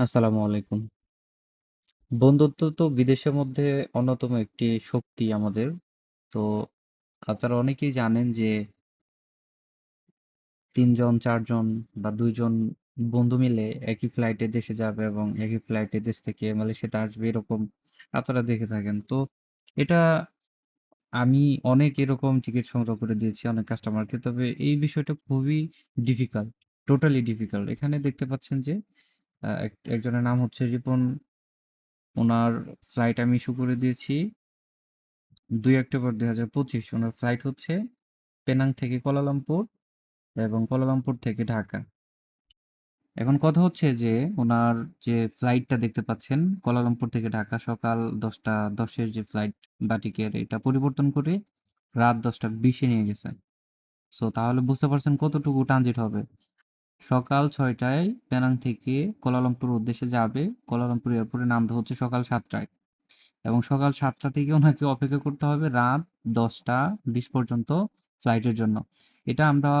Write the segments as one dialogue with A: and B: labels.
A: আসসালামু আলাইকুম। বন্ধুত্ব তো বিদেশের মধ্যে অন্যতম একটি শক্তি আমাদের। তো আপনারা অনেকেই জানেন যে ৩ জন, ৪ জন বা ২ জন বন্ধু মিলে একই ফ্লাইটে দেশে যাবে এবং একই ফ্লাইটে দেশ থেকে মালয়েশিয়াতে আসবে এরকম আপনারা দেখে থাকেন। তো এটা আমি অনেক এরকম টিকিট সংগ্রহ করে দিয়েছি অনেক কাস্টমারকে। তবে এই বিষয়টা খুবই ডিফিকাল্ট, টোটালি ডিফিকাল্ট। এখানে দেখতে পাচ্ছেন যে একজনের নাম হচ্ছে রিপন ওনার ফ্লাইট আমি ইস্যু করে দিয়েছি দুই অক্টোবর দুই হাজার পঁচিশ, ওনার ফ্লাইট হচ্ছে পেনাং থেকে কুয়ালালামপুর এবং কুয়ালালামপুর থেকে ঢাকা। এখন কথা হচ্ছে যে, ওনার যে ফ্লাইটটা দেখতে পাচ্ছেন কুয়ালালামপুর থেকে ঢাকা সকাল দশটা দশের যে ফ্লাইট বাটিকের এটা পরিবর্তন করে রাত ১০টা ২০ এ নিয়ে গেছে। সো তাহলে বুঝতে পারছেন কতটুকু ট্রানজিট হবে। সকাল ৬টায় পেনাং থেকে কুয়ালালামপুর উদ্দেশ্যে যাবে। কুয়ালালামপুর এয়ারপোর্টে নামবে হচ্ছে সকাল সাতটায় এবং সকাল সাতটা থেকে ওনাকে অপেক্ষা করতে হবে রাত দশটা বিশ পর্যন্ত ফ্লাইটের জন্য। এটা আমরা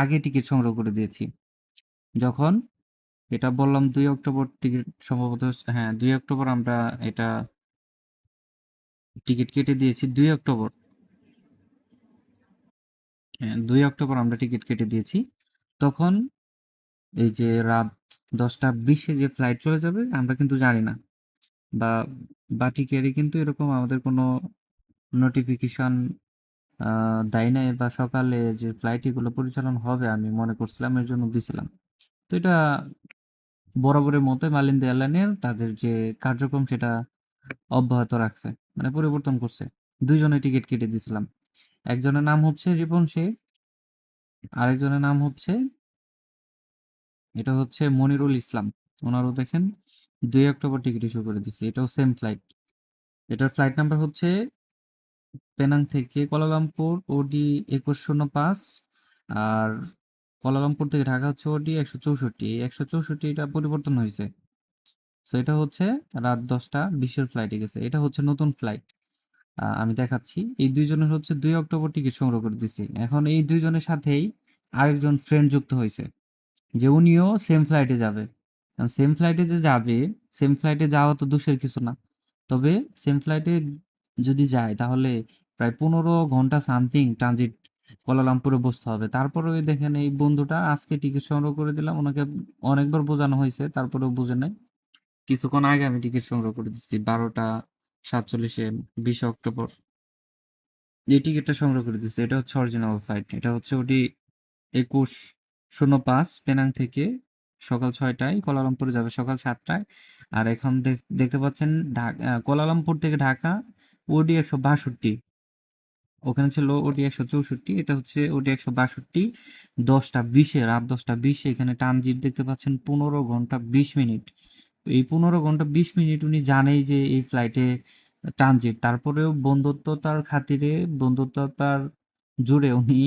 A: আগে টিকিট সংগ্রহ করে দিয়েছি। যখন এটা বললাম দুই অক্টোবর টিকিট সম্ভবত হ্যাঁ, দুই অক্টোবর আমরা এটা টিকিট কেটে দিয়েছি দুই অক্টোবর। হ্যাঁ, দুই অক্টোবর আমরা টিকিট কেটে দিয়েছি। তখন এই যে রাত দশটা বিশে যে ফ্লাইট চলে যাবে, আমরা কিন্তু জানি না। বা বাটিকেরই কিন্তু এরকম আমাদের কোনো নোটিফিকেশন দেয় নাই বা সকালে যে ফ্লাইট এগুলো পরিচালনা হবে আমি মনে করছিলাম, এর জন্য দিছিলাম। তো এটা বরাবরের মতোই মালিন্দা এয়ারলাইনের তাদের যে কার্যক্রম সেটা অব্যাহত রাখছে। মানে পরিবর্তন করছে। ২ জনের টিকিট কেটে দিছিলাম। একজনের নাম হচ্ছে রিপন শেখ। আরেকজনের নাম হচ্ছে এটা হচ্ছে মনিরুল ইসলাম। উনারও দেখেন দুই অক্টোবর টিকিট ইস্যু করে দিছি। এটাও সেম ফ্লাইট। এটার ফ্লাইট নাম্বার হচ্ছে পেনাং থেকে কুয়ালালামপুর ওডি ২১০৫ আর কুয়ালালামপুর থেকে ঢাকা হচ্ছে ওডি ১৬৪ এই ১৬৪ টা পরিবর্তন হয়েছে সো এটা হচ্ছে রাত ১০টা ২০ এর ফ্লাইটে গেছে। এটা হচ্ছে নতুন ফ্লাইট। আমি দেখাচ্ছি। এই দুইজনের হচ্ছে দুই অক্টোবর টিকিট সংগ্রহ করে দিছি। এখন এই দুইজনের সাথেই আরেকজন ফ্রেন্ড যুক্ত হইছে। যে উনিও সেম ফ্লাইটে যাবে। সেম ফ্লাইটে যে যাবে, সেম ফ্লাইটে যাওয়া তো দোষের কিছু না। তবে সেম ফ্লাইটে যদি যায় তাহলে প্রায় ১৫ ঘণ্টা সামথিং ট্রানজিট কুয়ালালামপুরে বসতে হবে। তারপরেও ওই দেখেন এই বন্ধুটা আজকে টিকিট সংগ্রহ করে দিলাম। ওনাকে অনেকবার বোঝানো হয়েছে তারপরেও বুঝে নাই। কিছুক্ষণ আগে আমি টিকিট সংগ্রহ করে দিচ্ছি বারোটা সাতচল্লিশে বিশে অক্টোবর। এই টিকিটটা সংগ্রহ করে দিচ্ছি। এটা হচ্ছে অরিজিনাল ফ্লাইট। এটা হচ্ছে ওটি ২১.০৫ পেনাং থেকে সকাল ৬টায় কুয়ালালামপুরে যাবে, সকাল সাতটায় আর এখন দেখ, দেখতে পাচ্ছেন ঢাকা কোলালামপুর থেকে ঢাকা ওডি ১৬২ ওখানে ছিল ওডি ১৬৪ এটা হচ্ছে ওডি একশো বাষট্টি দশটা বিশে, রাত দশটা বিশে এখানে ট্রানজিট দেখতে পাচ্ছেন ১৫ ঘণ্টা ২০ মিনিট। এই ১৫ ঘণ্টা ২০ মিনিট উনি জানেই যে এই ফ্লাইটে ট্রানজিট। তারপরেও বন্ধুত্বতার খাতিরে, বন্ধুত্বতার জুড়ে উনি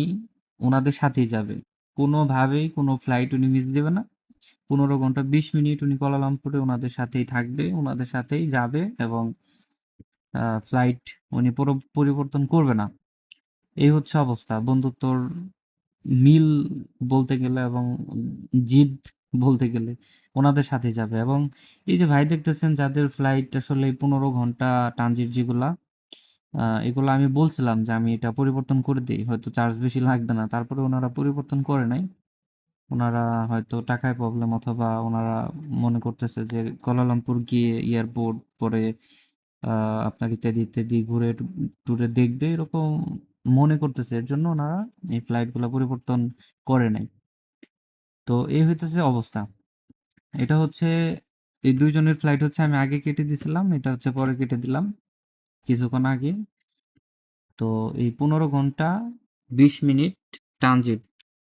A: ওনাদের সাথেই যাবে। কোনোভাবেই কোনো ফ্লাইট উনি মিস দেবে না। ১৫ ঘণ্টা ২০ মিনিট উনি কুয়ালালামপুরে ওনাদের সাথেই থাকবে, ওনাদের সাথেই যাবে এবং ফ্লাইট উনি পরিবর্তন করবে না। এই হচ্ছে অবস্থা। বন্ধুত্বর মিল বলতে গেলে এবং জিদ বলতে গেলে ওনাদের সাথেই যাবে এবং এই যে ভাই দেখতেছেন যাদের ফ্লাইট আসলে ১৫ ঘণ্টা ট্রানজিট যেগুলা এগুলা আমি বলছিলাম যে আমি এটা পরিবর্তন করে দিই হয়তো চার্জ বেশি লাগবে না। তারপরে ওনারা পরিবর্তন করে নাই। ওনারা হয়তো টাকায় প্রবলেম অথবা ওনারা মনে করতেছে যে কুয়ালালামপুর গিয়ে এয়ারপোর্ট পরে আপনার ইত্যাদি, ইত্যাদি ঘুরে টুরে দেখবে এরকম মনে করতেছে। এর জন্য ওনারা এই ফ্লাইটগুলো পরিবর্তন করে নাই। তো এই হইতেছে অবস্থা। এটা হচ্ছে এই দুইজনের ফ্লাইট হচ্ছে আমি আগে কেটে দিছিলাম। এটা হচ্ছে পরে কেটে দিলাম। কিছুক্ষণ আগে। তো এই ১৫ ঘণ্টা ২০ মিনিট ট্রানজিট।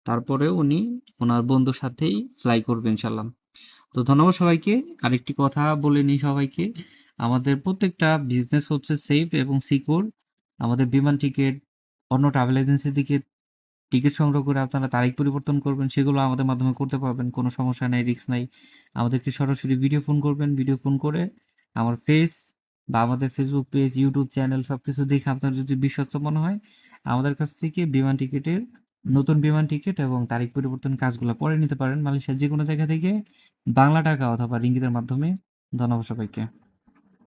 A: তারপরেও উনি ওনার বন্ধুর সাথেই ফ্লাই করবে ইনশাআল্লাহ। তো ধন্যবাদ সবাইকে। আরেকটি কথা বলে নিই সবাইকে। আমাদের প্রত্যেকটা বিজনেস হচ্ছে সেফ এবং সিকিউর। আমাদের বিমান টিকিট অন্য ট্রাভেল এজেন্সি থেকে টিকিট সংগ্রহ করে আপনারা তারিখ পরিবর্তন করবেন সেগুলো আমাদের মাধ্যমে করতে পারবেন। কোনো সমস্যা নাই, রিস্ক নাই। আমাদেরকে সরাসরি ভিডিও ফোন করবেন। ভিডিও ফোন করে আমার ফেস বা আমাদের ফেসবুক পেজ, ইউটিউব চ্যানেল সব কিছু দেখে আপনার যদি বিশ্বস্ত মনে হয় আমাদের কাছ থেকে বিমান টিকিটের নতুন বিমান টিকিট এবং তারিখ পরিবর্তন কাজগুলো করে নিতে পারেন মালয়েশিয়ার যে কোনো জায়গা থেকে বাংলা টাকা অথবা রিঙ্গিতের মাধ্যমে। ধন্যবাদ সবাইকে।